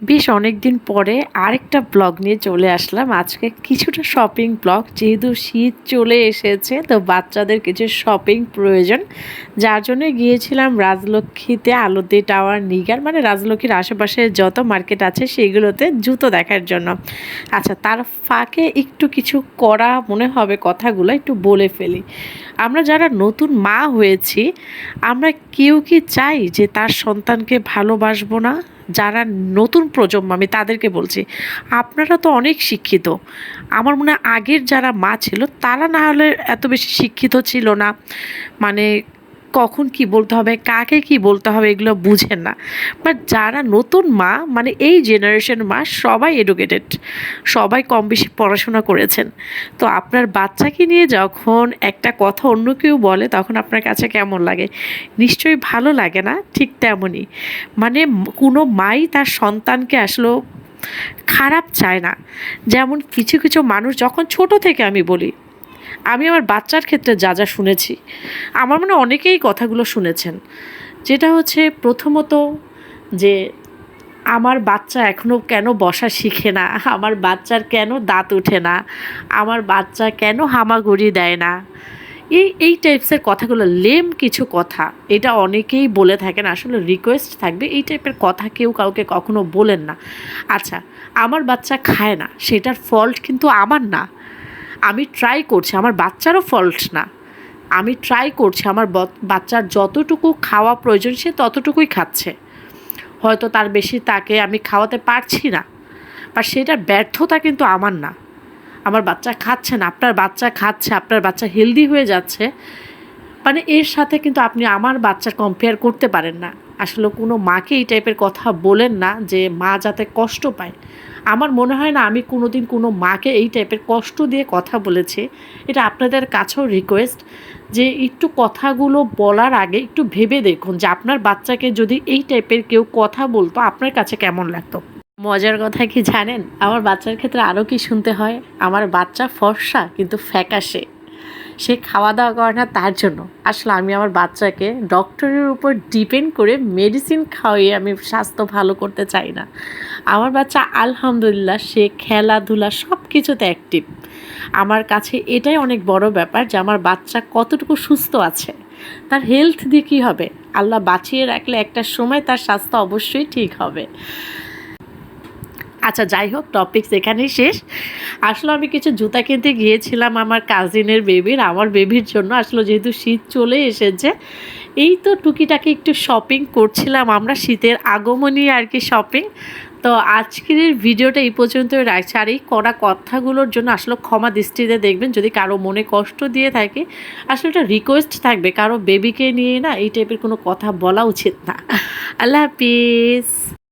বেশ অনেক দিন পরে আরেকটা ব্লগ নিয়ে চলে আসলাম। আজকে কিছুটা শপিং ব্লগ যেহেতু শীত চলে এসেছে, তো বাচ্চাদের কিছু শপিং প্রয়োজন। যার জন্য গিয়েছিলাম রাজলক্ষ্মীতে আলোতে টাওয়ার নিগার মানে রাজলক্ষ্মীর আশেপাশে যত মার্কেট আছে সেগুলোতে জুতো দেখার জন্য। আচ্ছা তার ফাঁকে একটু কিছু করা মনে হবে কথাগুলো, একটু বলে ফেলি। আমরা যারা নতুন মা হয়েছি, আমরা কেউ কি চাই যে তার সন্তানকে ভালোবাসবো না? যারা নতুন প্রজন্ম, আমি তাদেরকে বলছি, আপনারা তো অনেক শিক্ষিত। আমার মনে হয় আগের যারা মা ছিল, তারা না হলে এত বেশি শিক্ষিত ছিল না। মানে কখন কি বলতে হবে, কাকে কি বলতে হবে এগুলো বুঝেন না। বাট যারা নতুন মা মানে এই জেনারেশন মা, সবাই এডুকেটেড সবাই কম বেশি পড়াশোনা করেছেন। তো আপনার বাচ্চাকে নিয়ে যখন একটা কথা অন্য কেউ বলে, তখন আপনার কাছে কেমন লাগে? নিশ্চয়ই ভালো লাগে না, ঠিক তেমনই। মানে কোনো মাই তার সন্তানকে আসলে খারাপ চায় না। যেমন কিছু কিছু মানুষ, যখন ছোট থেকে আমি বলি আমি আমার বাচ্চার ক্ষেত্রে যা যা শুনেছি, আমার মনে অনেকেই কথাগুলো শুনেছেন। যেটা হচ্ছে প্রথমত যে আমার বাচ্চা এখনও কেন বসা শিখে না, আমার বাচ্চার কেন দাঁত ওঠে না, আমার বাচ্চা কেন হামাগুড়ি দেয় না? এই এই টাইপসের কথাগুলো লেম কিছু কথা, এটা অনেকেই বলে থাকেন, আসলে রিকোয়েস্ট থাকবে, এই টাইপের কথা কেউ কাউকে কখনো বলেন না। আচ্ছা আমার বাচ্চা খায় না, সেটার ফল্ট কিন্তু আমার না। আমি ট্রাই করছি, আমার বাচ্চারও ফল্ট না। আমি ট্রাই করছি, আমার বাচ্চার যতটুকু খাওয়া প্রয়োজন, সে ততটুকুই খাচ্ছে। হয়তো তার বেশি তাকে আমি খাওয়াতে পারছি না, বা সেটার ব্যর্থতা কিন্তু আমার না। আমার বাচ্চা খাচ্ছে না, আপনার বাচ্চা খাচ্ছে, আপনার বাচ্চা হেলদি হয়ে যাচ্ছে। মানে এর সাথে কিন্তু আপনি আমার বাচ্চার কম্পেয়ার করতে পারেন না। আসলে কোনো মাকে এই টাইপের কথা বলেন না যে মা যাতে কষ্ট পায়। আমার মনে হয় না আমি কোনো দিন কোনো মাকে এই টাইপের কষ্ট দিয়ে কথা বলেছি। এটা আপনাদের কাছেও রিকোয়েস্ট যে একটু কথাগুলো বলার আগে একটু ভেবে দেখুন যে আপনার বাচ্চাকে যদি এই টাইপের কেউ কথা বলতো, আপনার কাছে কেমন লাগতো? মজার কথা কি জানেন? আমার বাচ্চার ক্ষেত্রে আরও কি শুনতে হয়? আমার বাচ্চা ফর্সা, কিন্তু ফ্যাকাশে। সে খাওয়া দাওয়া করে না তার জন্য। আসলে আমি আমার বাচ্চাকে ডক্টরের উপর ডিপেন্ড করে মেডিসিন খাওয়িয়ে আমি স্বাস্থ্য ভালো করতে চাই না। আমার বাচ্চা আলহামদুলিল্লাহ সে খেলাধুলা সব কিছুতে অ্যাক্টিভ আমার কাছে এটাই অনেক বড় ব্যাপার যে আমার বাচ্চা কতটুকু সুস্থ আছে। তার হেলথ দিয়ে কী হবে? আল্লাহ বাঁচিয়ে রাখলে একটা সময় তার স্বাস্থ্য অবশ্যই ঠিক হবে। আচ্ছা যাই হোক টপিকস এখানেই শেষ। আসলে আমি কিছু জুতা কিনতে গিয়েছিলাম আমার কাজিনের বেবির আমার বেবির জন্য। আসলে যেহেতু শীত চলে এসেছে, এই তো টুকিটাকি একটু শপিং করছিলাম আমরা শীতের আগমনী আর কি শপিং তো আজকের ভিডিওটা এই পর্যন্ত রাখছি। আর এই কড়া কথাগুলোর জন্য আসলে ক্ষমা দৃষ্টিতে দেখবেন, যদি কারও মনে কষ্ট দিয়ে থাকে, আসলে এটা রিকোয়েস্ট থাকবে। কারও বেবিকে নিয়ে না এই টাইপের কোনো কথা বলা উচিত না। আল্লাহ হাফিজ।